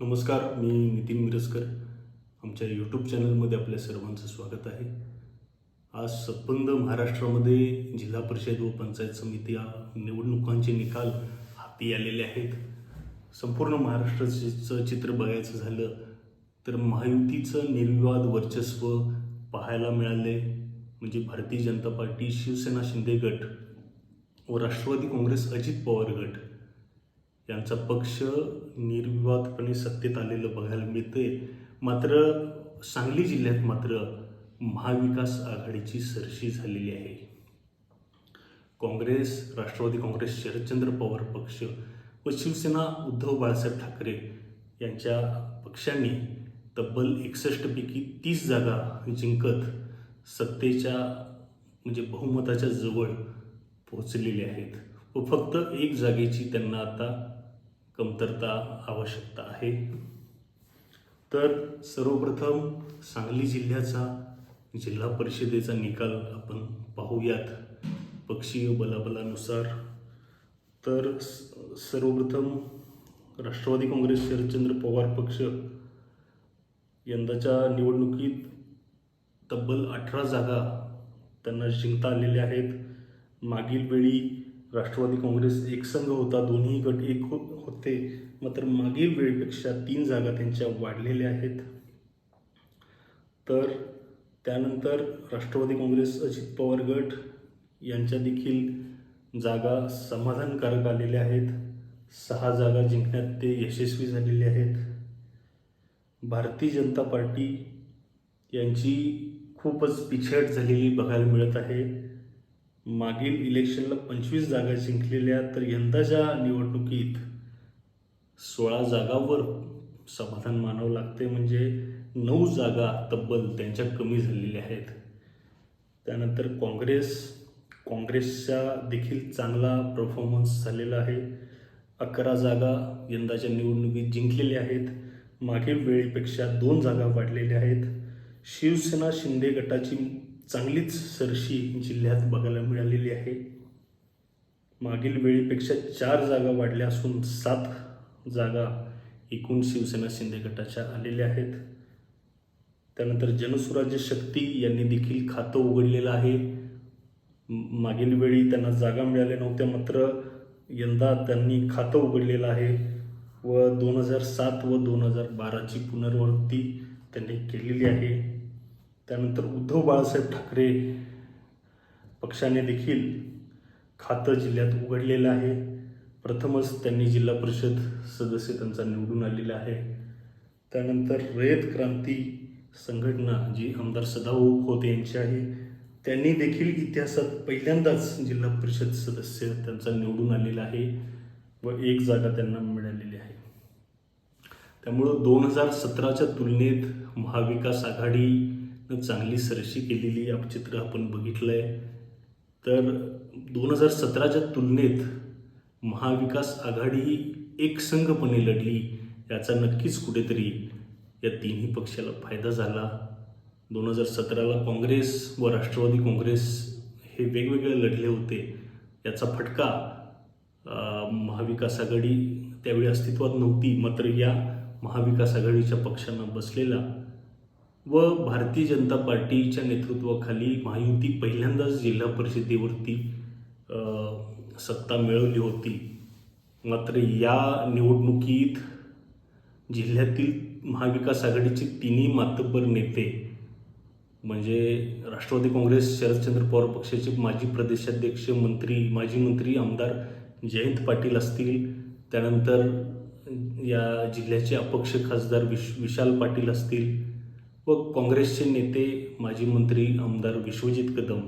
नमस्कार मी नितीन मिरजकर. आमच्या यूट्यूब चॅनलमध्ये आपल्या सर्वांचं स्वागत आहे. आज संबंध महाराष्ट्रामध्ये जिल्हा परिषद व पंचायत समिती या निवडणुकांचे निकाल हाती आलेले आहेत. संपूर्ण महाराष्ट्राचं चित्र बघायचं झालं तर महायुतीचं निर्विवाद वर्चस्व पाहायला मिळाले म्हणजे भारतीय जनता पार्टी शिवसेना शिंदे गट व राष्ट्रवादी काँग्रेस अजित पवार गट. यांचा पक्ष निर्विवादपणे सत्तेत आलेलं बघायला मिळते मात्र सांगली जिल्ह्यात मात्र महाविकास आघाडीची सरशी झालेली आहे. काँग्रेस राष्ट्रवादी काँग्रेस शरदचंद्र पवार पक्ष व शिवसेना उद्धव बाळासाहेब ठाकरे यांच्या पक्षांनी तब्बल एकसष्टपैकी तीस जागा जिंकत सत्तेच्या म्हणजे बहुमताच्या जवळ पोहोचलेले आहेत. व फक्त एक जागेची त्यांना आता कमतरता आवश्यकता आहे. तर सर्वप्रथम सांगली जिल्ह्याचा जिल्हा परिषदेचा निकाल आपण पाहूयात. पक्षीय बलाबलानुसार. तर स- सर्वप्रथम राष्ट्रवादी काँग्रेस शरदचंद्र पवार पक्ष यंदाच्या निवडणुकीत तब्बल अठरा जागा त्यांना जिंकता आलेल्या आहेत. मागील वेळी राष्ट्रवादी काँग्रेस एकसंघ होता दोन्ही गट एक हो होते. मात्र मागील वेळेपेक्षा तीन जागा त्यांच्या वाढलेल्या आहेत. तर त्यानंतर राष्ट्रवादी काँग्रेस अजित पवार गट यांच्या देखील जागा समाधानकारक आलेल्या आहेत. सहा जागा जिंकण्यात ते यशस्वी झालेले आहेत. भारतीय जनता पार्टी यांची खूपच पिछेट झालेली बघायला मिळत आहे. मागील इलेक्शनला पंचवीस जागा जिंकलेल्या तर यंदाच्या निवडणुकीत सोळा जागावर समाधान मानावं लागते म्हणजे नऊ जागा तब्बल त्यांच्या कमी झालेल्या आहेत. त्यानंतर काँग्रेस काँग्रेसचा देखील चांगला परफॉर्मन्स झालेला आहे. अकरा जागा यंदाच्या निवडणुकीत जिंकलेल्या आहेत. मागील वेळेपेक्षा दोन जागा वाढलेल्या आहेत. शिवसेना शिंदे गटाची चांगलीच सरशी जिल्ह्यात बघायला मिळालेली आहे. मागील वेळीपेक्षा चार जागा वाढल्या असून सात जागा एकूण शिवसेना शिंदे गटाच्या आलेल्या आहेत. त्यानंतर जनसुराज्य शक्ती यांनी देखील खातं उघडलेलं आहे. मागील वेळी त्यांना जागा मिळाल्या नव्हत्या मात्र यंदा त्यांनी खातं उघडलेलं आहे व दोन हजार सात व दोन हजार बाराची पुनर्वृत्ती त्यांनी केलेली आहे. त्यानंतर उद्धव बाळासाहेब ठाकरे पक्षाने देखील खातं जिल्ह्यात उघडलेलं आहे. प्रथमच त्यांनी जिल्हा परिषद सदस्य त्यांचा निवडून आलेला आहे. त्यानंतर रयत क्रांती संघटना जी आमदार सदाभाऊ खोत यांची आहे त्यांनी देखील इतिहासात पहिल्यांदाच जिल्हा परिषद सदस्य त्यांचा निवडून आलेला आहे व एक जागा त्यांना मिळालेली आहे. त्यामुळं दोन हजार सतराच्या तुलनेत महाविकास आघाडी चांगली सरशी केलेली आप- चित्र आपण बघितलं आहे तर दोन हजार सतराच्या तुलनेत महाविकास आघाडी ही एकसंघपणे लढली. याचा नक्कीच कुठेतरी या तिन्ही पक्षाला फायदा झाला. दोन हजार सतराला काँग्रेस व राष्ट्रवादी काँग्रेस हे वेगवेगळे लढले होते. याचा फटका महाविकास आघाडी त्यावेळी अस्तित्वात नव्हती मात्र या महाविकास आघाडीच्या पक्षांना बसलेला. व भारतीय जनता पार्टीच्या नेतृत्वाखाली महायुती पहिल्यांदाच जिल्हा परिषदेवरती सत्ता मिळवली होती. मात्र या निवडणुकीत जिल्ह्यातील महाविकास आघाडीचे तिन्ही मातब्बर नेते म्हणजे राष्ट्रवादी काँग्रेस शरदचंद्र पवार पक्षाचे माजी प्रदेशाध्यक्ष मंत्री माजी मंत्री आमदार जयंत पाटील असतील. त्यानंतर या जिल्ह्याचे अपक्ष खासदार विश विशाल पाटील असतील. व काँग्रेसचे नेते माजी मंत्री आमदार विश्वजित कदम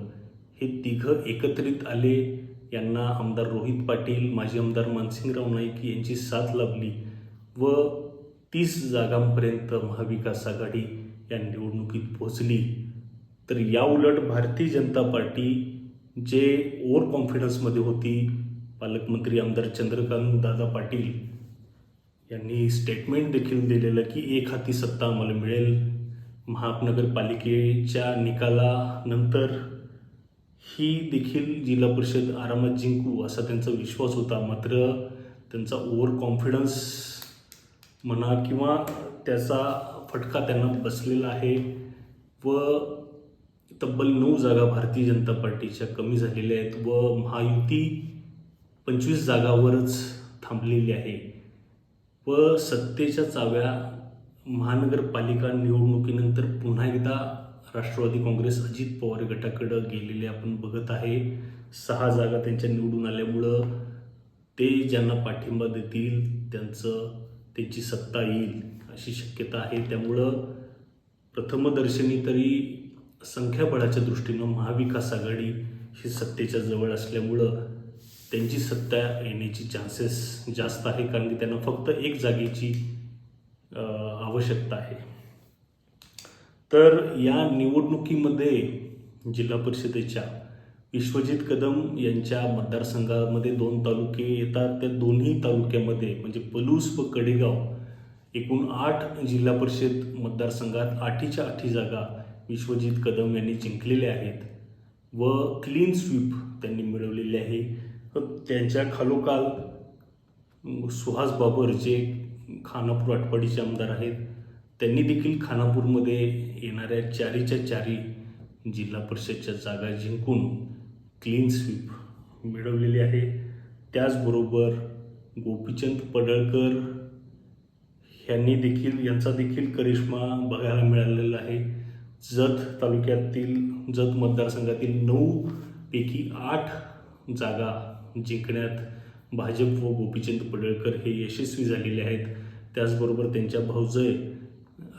हे तिघं एकत्रित आले. यांना आमदार रोहित पाटील माजी आमदार मानसिंगराव नाईक यांची साथ लाभली व तीस जागांपर्यंत महाविकास आघाडी या निवडणुकीत पोहोचली. तर या उलट भारतीय जनता पार्टी जे ओव्हर कॉन्फिडन्समध्ये होती पालकमंत्री आमदार चंद्रकांत दादा पाटील यांनी स्टेटमेंट देखील दिलेलं की एक हाती सत्ता आम्हाला मिळेल. महानगरपालिकेच्या निकालानंतर ही देखील जिल्हा परिषद आरामात जिंकू असा त्यांचा विश्वास होता. मात्र त्यांचा ओव्हर कॉन्फिडन्स म्हणा किंवा त्याचा फटका त्यांना बसलेला आहे व तब्बल नऊ जागा भारतीय जनता पार्टीच्या कमी झालेल्या आहेत व महायुती पंचवीस जागावरच थांबलेली आहे. व सत्तेच्या चाव्या महानगरपालिका निवडणुकीनंतर पुन्हा एकदा राष्ट्रवादी काँग्रेस अजित पवार गटाकडं गेलेले आपण बघत आहे. सहा जागा त्यांच्या निवडून आल्यामुळं ते ज्यांना पाठिंबा देतील त्यांचं त्यांची सत्ता येईल अशी शक्यता आहे. त्यामुळं प्रथमदर्शनी तरी संख्याबळाच्या दृष्टीनं महाविकास आघाडी ही सत्तेच्या जवळ असल्यामुळं त्यांची सत्ता येण्याची चान्सेस जास्त आहे. कारण की त्यांना फक्त एक जागेची आवश्यकता आहे. तर या निवडणुकीमध्ये जिल्हा परिषदेच्या विश्वजित कदम यांच्या मतदारसंघामध्ये दोन तालुके येतात. त्या दोन्ही तालुक्यामध्ये म्हणजे पलूस व कडेगाव एकूण आठ जिल्हा परिषद मतदारसंघात आठीच्या आठी जागा विश्वजित कदम यांनी जिंकलेल्या आहेत व क्लीन स्वीप त्यांनी मिळवलेली आहे. त्यांच्या खालोखाल सुहास बाबर जे खानापूर आटपाडीचे आमदार आहेत. त्यांनी देखील खानापूरमध्ये येणाऱ्या चारीच्या चारी जिल्हा परिषदच्या जागा जिंकून क्लीन स्वीप मिळवलेली आहे. त्याचबरोबर गोपीचंद पडळकर यांनी देखील यांचा देखील करिश्मा बघायला मिळालेला आहे. जत तालुक्यातील जत मतदारसंघातील नऊ पैकी आठ जागा जिंकण्यात भाजप व गोपीचंद पडळकर हे यशस्वी झालेले आहेत. त्याचबरोबर त्यांच्या भाऊजय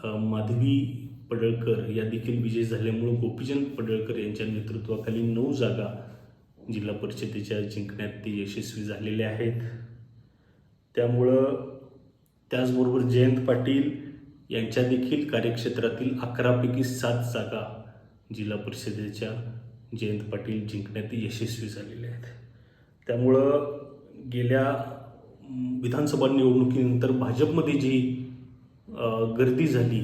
माधवी पडळकर या देखील विजयी झाल्यामुळं गोपीचंद पडळकर यांच्या नेतृत्वाखाली नऊ जागा जिल्हा परिषदेच्या जिंकण्यात ते यशस्वी झालेले आहेत. त्यामुळं त्याचबरोबर जयंत पाटील यांच्या देखील कार्यक्षेत्रातील अकरापैकी सात जागा जिल्हा परिषदेच्या जयंत पाटील जिंकण्यात यशस्वी झालेले आहेत. त्यामुळं गेल्या विधानसभा निवडणुकीनंतर भाजपमध्ये जी गर्दी झाली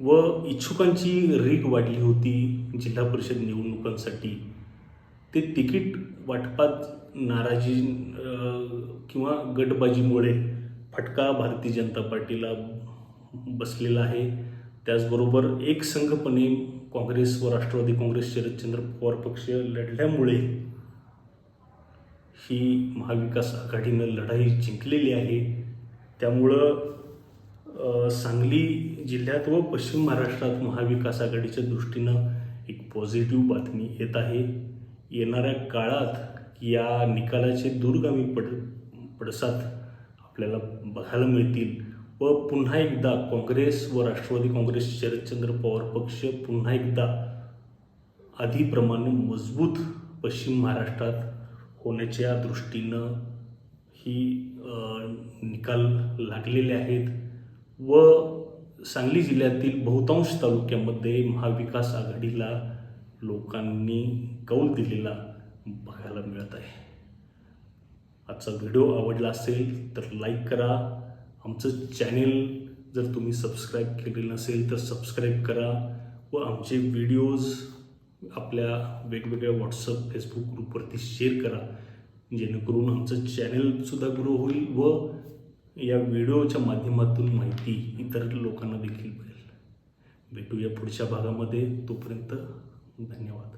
व इच्छुकांची रीक वाढली होती जिल्हा परिषद निवडणुकांसाठी ते तिकीट वाटपात नाराजी किंवा गटबाजीमुळे फटका भारतीय जनता पार्टीला बसलेला आहे. त्याचबरोबर एकसंघपणे काँग्रेस व राष्ट्रवादी काँग्रेस शरदचंद्र पवार पक्ष लढल्यामुळे ही महाविकास आघाडीनं लढाई जिंकलेली आहे. त्यामुळं सांगली जिल्ह्यात व पश्चिम महाराष्ट्रात महाविकास आघाडीच्या दृष्टीनं एक पॉझिटिव्ह बातमी येत आहे. येणाऱ्या काळात या निकालाचे दूरगामी पड पडसाद आपल्याला बघायला मिळतील. व पुन्हा एकदा काँग्रेस व राष्ट्रवादी काँग्रेस शरदचंद्र पवार पक्ष पुन्हा एकदा आधीप्रमाणे मजबूत पश्चिम महाराष्ट्रात होण्याच्या दृष्टीनं ही निकाल लागलेले आहेत व सांगली जिल्ह्यातील बहुतांश तालुक्यामध्ये महाविकास आघाडीला लोकांनी कौल दिलेला बघायला मिळत आहे. आजचा व्हिडिओ आवडला असेल तर लाईक करा. आमचं चॅनेल जर तुम्ही सबस्क्राईब केलेलं नसेल तर सबस्क्राईब करा व आमचे व्हिडिओज आपल्या वेगवेगळ्या व्हॉट्सअप फेसबुक ग्रुपवरती शेअर करा. जेणेकरून आमचं चॅनेलसुद्धा ग्रो होईल व या व्हिडिओच्या माध्यमातून माहिती इतर लोकांना देखील मिळेल. भेटूया पुढच्या भागामध्ये. तोपर्यंत धन्यवाद.